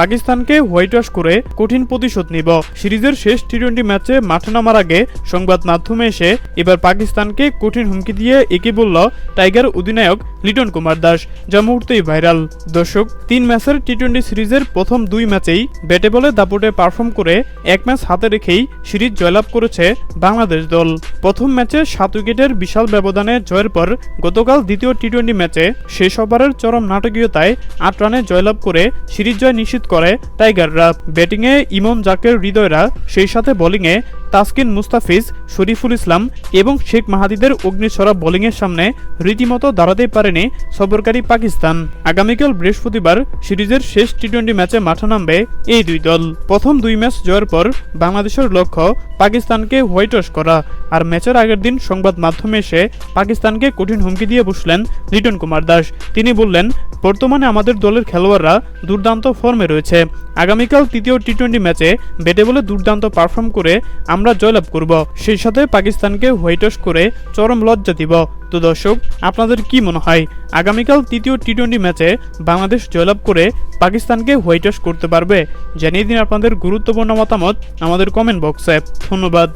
পাকিস্তানকে white wash করে কঠিন প্রতিশোধ নিব। সিরিজের শেষ টি টোয়েন্টি ম্যাচে মাঠে নামার আগে সংবাদ মাধ্যমে এসে এবার পাকিস্তানকে কঠিন হুমকি দিয়ে একে বলল টাইগার অধিনায়ক লিটন কুমার দাস, যা মুহূর্তেই ভাইরাল। দর্শক, তিন ম্যাচের টি টোয়েন্টি সিরিজের প্রথম দুই ম্যাচেই ব্যাটে বলে দাপটে পারফর্ম করে এক ম্যাচ হাতে রেখেই সিরিজ জয়লাভ করেছে বাংলাদেশ দল। প্রথম ম্যাচে সাত উইকেটের বিশাল ব্যবধানে জয়ের পর গতকাল দ্বিতীয় টি টোয়েন্টি ম্যাচে শেষ ওভারের চরম নাটকীয়তায় আট রানে জয়লাভ করে সিরিজ জয় নিশ্চিত করে। টাইগাররা ব্যাটিংয়ে ইমন জাকের হৃদয়রা সেই সাথে বোলিংয়ে তাসকিন মুস্তাফিজ, শরীফুল ইসলাম এবং শেখ মাহাদিদের অগ্নিছড়া বোলিংয়ের সামনে রীতিমতো দাঁড়াতে পারেনি সফরকারী পাকিস্তান। আগামীকাল বৃহস্পতিবার সিরিজের শেষ টি টোয়েন্টি ম্যাচে মাঠে নামবে এই দুই দল। প্রথম দুই ম্যাচ জয়ের পর বাংলাদেশের লক্ষ্য পাকিস্তানকে হোয়াইট ওয়াশ করা। আর ম্যাচের আগের দিন সংবাদ মাধ্যমে এসে পাকিস্তানকে কঠিন হুমকি দিয়ে বসলেন লিটন কুমার দাস। তিনি বললেন, বর্তমানে আমাদের দলের খেলোয়াড়রা দুর্দান্ত ফর্মে রয়েছে। আগামীকাল তৃতীয় টি টোয়েন্টি ম্যাচে ব্যাটে বলে দুর্দান্ত পারফর্ম করে আমরা জয়লাভ করব। সেই সাথে পাকিস্তানকে হোয়াইট ওয়াশ করে চরম লজ্জা দিব। তো দর্শক, আপনাদের কি মনে হয়? আগামীকাল তৃতীয় টি টোয়েন্টি ম্যাচে বাংলাদেশ জয়লাভ করে পাকিস্তানকে হোয়াইট ওয়াশ করতে পারবে? জানিয়ে দিন আপনাদের গুরুত্বপূর্ণ মতামত আমাদের কমেন্ট বক্সে ধন্যবাদ।